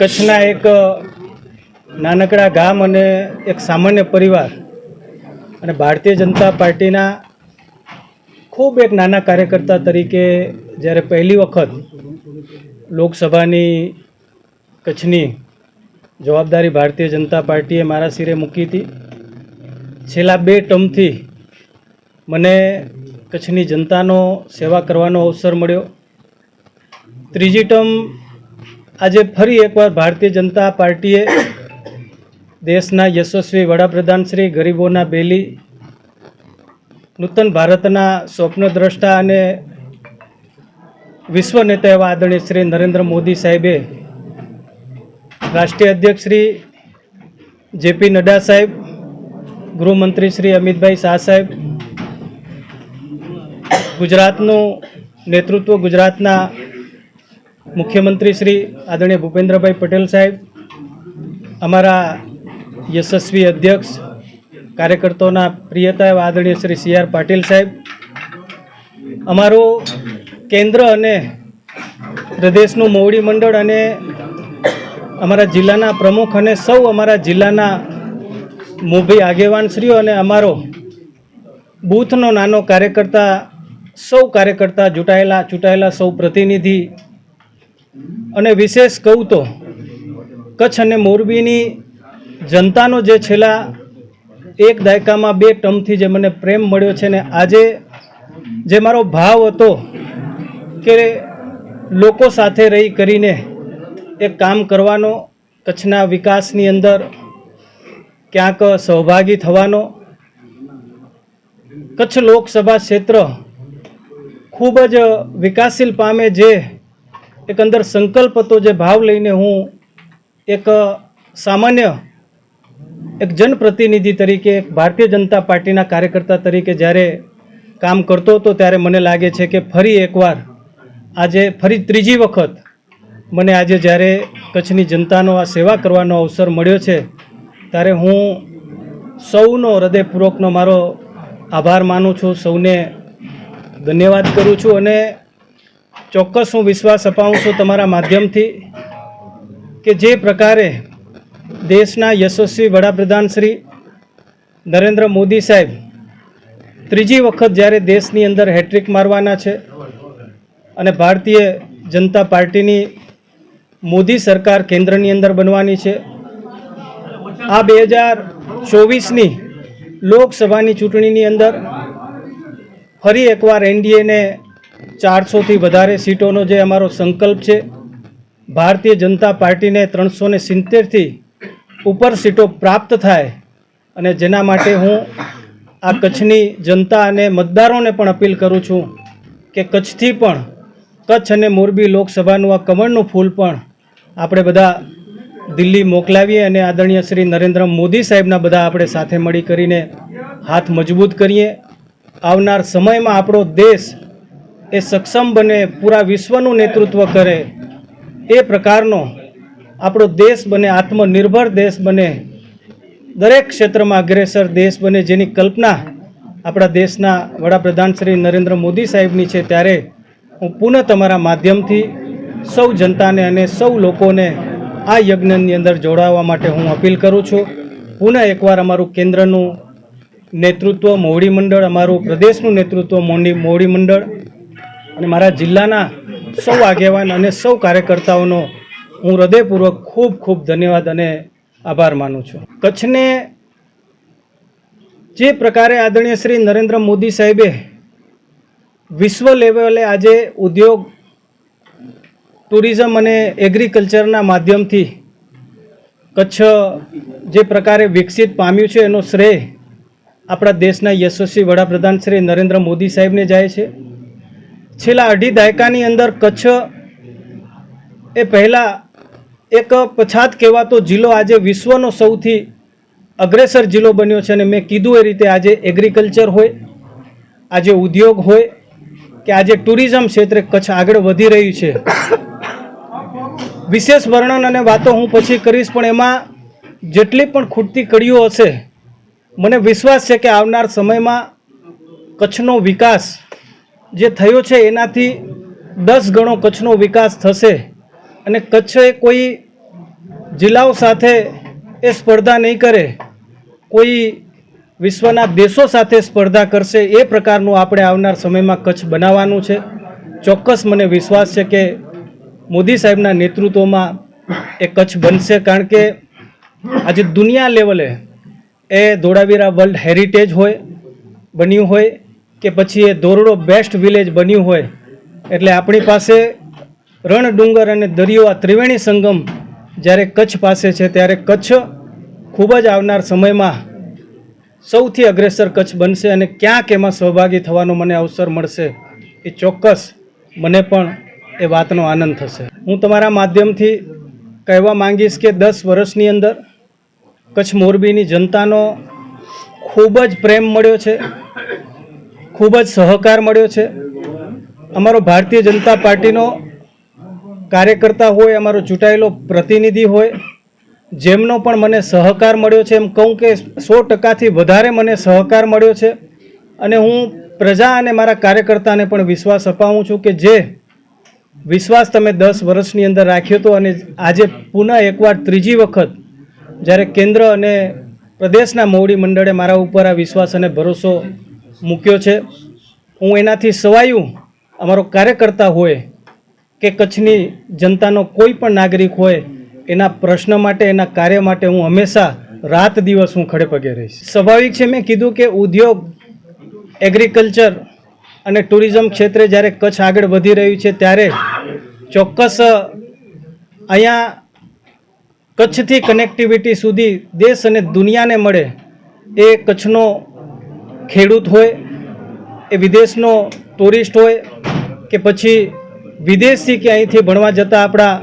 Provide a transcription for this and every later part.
કચ્છના એક નાનકડા ગામ અને એક સામાન્ય પરિવાર અને ભારતીય જનતા પાર્ટીના ખૂબ એક નાના કાર્યકર્તા તરીકે જ્યારે પહેલી વખત લોકસભાની કચ્છની જવાબદારી ભારતીય જનતા પાર્ટીએ મારા સિરે મૂકી હતી. છેલ્લા બે ટર્મથી મને કચ્છની જનતાનો સેવા કરવાનો અવસર મળ્યો. ત્રીજી ટર્મ આજે ફરી એકવાર ભારતીય જનતા પાર્ટીએ દેશના યશસ્વી વડાપ્રધાન શ્રી ગરીબોના બેલી, નૂતન ભારતના સ્વપ્નદ્રષ્ટા અને વિશ્વ નેતા એવા આદરણીય શ્રી નરેન્દ્ર મોદી સાહેબે રાષ્ટ્રીય અધ્યક્ષ શ્રી જેપી નડ્ડા સાહેબ, ગૃહમંત્રી શ્રી અમિતભાઈ શાહ સાહેબ, ગુજરાતનું નેતૃત્વ ગુજરાતના મુખ્યમંત્રી શ્રી આદરણીય ભૂપેન્દ્રભાઈ પટેલ સાહેબ, અમારા યશસ્વી અધ્યક્ષ કાર્યકર્તાઓના પ્રિયતા એવા આદરણીય શ્રી સી આર પાટીલ સાહેબ, અમારું કેન્દ્ર અને પ્રદેશનું મોવડી મંડળ અને અમારા જિલ્લાના પ્રમુખ અને સૌ અમારા જિલ્લાના મોભી આગેવાનશ્રીઓ અને અમારો બૂથનો નાનો કાર્યકર્તા, સૌ કાર્યકર્તા ચૂંટાયેલા ચૂંટાયેલા સૌ પ્રતિનિધિ અને વિશેષ કહું તો કચ્છ અને મોરબીની જનતાનો જે છેલ્લા એક દાયકામાં બે ટર્મથી જે મને પ્રેમ મળ્યો છે ને આજે જે મારો ભાવ હતો કે લોકો સાથે રહી કરીને એક કામ કરવાનો, કચ્છના વિકાસની અંદર ક્યાંક સહભાગી થવાનો, કચ્છ લોકસભા ક્ષેત્ર ખૂબ જ વિકાસશીલ પામે જે એક અંદર સંકલ્પ હતો જે ભાવ લઈને હું એક સામાન્ય એક જનપ્રતિનિધિ તરીકે એક ભારતીય જનતા પાર્ટીના કાર્યકર્તા તરીકે જ્યારે કામ કરતો હતો ત્યારે મને લાગે છે કે ફરી એકવાર આજે ફરી ત્રીજી વખત મને આજે જ્યારે કચ્છની જનતાનો આ સેવા કરવાનો અવસર મળ્યો છે, ત્યારે હું સૌનો હૃદયપૂર્વકનો મારો આભાર માનું છું, સૌને ધન્યવાદ કરું છું અને ચોક્કસ હું વિશ્વાસ અપાવું છું તમારા માધ્યમથી કે જે પ્રકારે દેશના યશસ્વી વડાપ્રધાન શ્રી નરેન્દ્ર મોદી સાહેબ ત્રીજી વખત જ્યારે દેશની અંદર હેટ્રિક મારવાના છે અને ભારતીય જનતા પાર્ટીની મોદી સરકાર કેન્દ્રની અંદર બનવાની છે, આ બે હજાર ચોવીસની લોકસભાની ચૂંટણીની અંદર ફરી એકવાર એનડીએને ચારસોથી વધારે સીટોનો જે અમારો સંકલ્પ છે, ભારતીય જનતા પાર્ટીને ત્રણસો ને સિત્તેરથી ઉપર સીટો પ્રાપ્ત થાય અને જેના માટે હું આ કચ્છની જનતા અને મતદારોને પણ અપીલ કરું છું કે કચ્છથી પણ, કચ્છ અને મોરબી લોકસભાનું આ કમળનું ફૂલ પણ આપણે બધા દિલ્હી મોકલાવીએ અને આદરણીય શ્રી નરેન્દ્ર મોદી સાહેબના બધા આપણે સાથે મળી કરીને હાથ મજબૂત કરીએ. આવનાર સમયમાં આપણો દેશ એ સક્ષમ બને, પૂરા વિશ્વનું નેતૃત્વ કરે, એ પ્રકારનો આપણો દેશ બને, આત્મનિર્ભર દેશ બને. દરેક ક્ષેત્રમાં અગ્રેસર દેશ બને જેની કલ્પના આપણા દેશના વડાપ્રધાન શ્રી નરેન્દ્ર મોદી સાહેબની છે ત્યારે હું પુનઃ તમારા માધ્યમથી સૌ જનતાને અને સૌ લોકોને આ યજ્ઞની અંદર જોડાવા માટે હું અપીલ કરું છું. પુનઃ એકવાર અમારું કેન્દ્રનું નેતૃત્વ મોવડી મંડળ, અમારું પ્રદેશનું નેતૃત્વ મોડી મોવડી મંડળ અને મારા જિલ્લાના સૌ આગેવાન અને સૌ કાર્યકર્તાઓનો હું હૃદયપૂર્વક ખૂબ ખૂબ ધન્યવાદ અને આભાર માનું છું. કચ્છને જે પ્રકારે આદરણીય શ્રી નરેન્દ્ર મોદી સાહેબે વિશ્વ લેવલે આજે ઉદ્યોગ, ટુરિઝમ અને એગ્રીકલ્ચરના માધ્યમથી કચ્છ જે પ્રકારે વિકસિત પામ્યું છે એનો શ્રેય આપણા દેશના યશસ્વી વડાપ્રધાન શ્રી નરેન્દ્ર મોદી સાહેબને જાય છે. છેલ્લા અઢી દાયકાની અંદર કચ્છ એ પહેલાં એક પછાત કહેવાતો જિલ્લો આજે વિશ્વનો સૌથી અગ્રેસર જિલ્લો બન્યો છે અને મેં કીધું એ રીતે આજે એગ્રીકલ્ચર હોય, આજે ઉદ્યોગ હોય કે આજે ટુરિઝમ ક્ષેત્રે કચ્છ આગળ વધી રહ્યું છે. વિશેષ વર્ણન અને વાતો હું પછી કરીશ, પણ એમાં જેટલી પણ ખૂટતી કડીઓ હશે, મને વિશ્વાસ છે કે આવનાર સમયમાં કચ્છનો વિકાસ જે થયો છે એનાથી દસ ગણો કચ્છનો વિકાસ થશે અને કચ્છે કોઈ જિલ્લાઓ સાથે એ સ્પર્ધા નહીં કરે, કોઈ વિશ્વના દેશો સાથે સ્પર્ધા કરશે એ પ્રકારનું આપણે આવનાર સમયમાં કચ્છ બનાવવાનું છે. ચોક્કસ મને વિશ્વાસ છે કે મોદી સાહેબના નેતૃત્વમાં એ કચ્છ બનશે કારણ કે આજે દુનિયા લેવલે એ ધોળાવીરા વર્લ્ડ હેરિટેજ હોય, બન્યું હોય. કે પછી એ ધોરડો બેસ્ટ વિલેજ બન્યું હોય. એટલે આપણી પાસે રણ ડુંગર અને દરિયો આ ત્રિવેણી સંગમ જ્યારે કચ્છ પાસે છે ત્યારે કચ્છ ખૂબ જ આવનાર સમયમાં સૌથી અગ્રેસર કચ્છ બનશે અને ક્યાંક એમાં સહભાગી થવાનો મને અવસર મળશે એ ચોક્કસ મને પણ એ વાતનો આનંદ થશે. હું તમારા માધ્યમથી કહેવા માંગીશ કે દસ વર્ષની અંદર કચ્છ મોરબીની જનતાનો ખૂબ જ પ્રેમ મળ્યો છે. ખૂબ જ સહકાર મળ્યો છે. અમારો ભારતીય જનતા પાર્ટીનો કાર્યકર્તા હોય, અમારો ચૂંટાયેલો પ્રતિનિધિ હોય, જેમનો પણ મને સહકાર મળ્યો છે. એમ કહું કે સો ટકાથી વધારે મને સહકાર મળ્યો છે. અને હું પ્રજા અને મારા કાર્યકર્તાને પણ વિશ્વાસ અપાવું છું કે જે વિશ્વાસ તમે દસ વર્ષની અંદર રાખ્યો હતો અને આજે પુનઃ એકવાર ત્રીજી વખત જ્યારે કેન્દ્ર અને પ્રદેશના મોવડી મંડળે મારા ઉપર આ વિશ્વાસ અને ભરોસો મૂક્યો છે. હું એનાથી સવાયું. અમારો કાર્યકર્તા હોય કે કચ્છની જનતાનો કોઈ પણ નાગરિક હોય, એના પ્રશ્ન માટે, એના કાર્ય માટે હું હંમેશા રાત દિવસ હું ખડે પગે રહીશ. સ્વાભાવિક છે મેં કીધું કે ઉદ્યોગ એગ્રીકલ્ચર અને ટુરિઝમ ક્ષેત્રે જ્યારે કચ્છ આગળ વધી રહ્યું છે, ત્યારે ચોક્કસ અહીંયા કચ્છથી કનેક્ટિવિટી સુધી દેશ અને દુનિયાને મળે એ કચ્છનો ખેડૂત હોય, એ વિદેશનો ટુરિસ્ટ હોય કે પછી વિદેશથી કે અહીંથી ભણવા જતા આપણા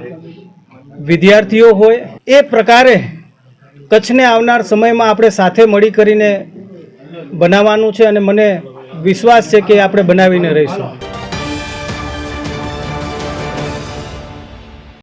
વિદ્યાર્થીઓ હોય, એ પ્રકારે કચ્છને આવનાર સમયમાં આપણે સાથે મળી કરીને બનાવવાનું છે અને મને વિશ્વાસ છે કે આપણે બનાવીને રહીશું.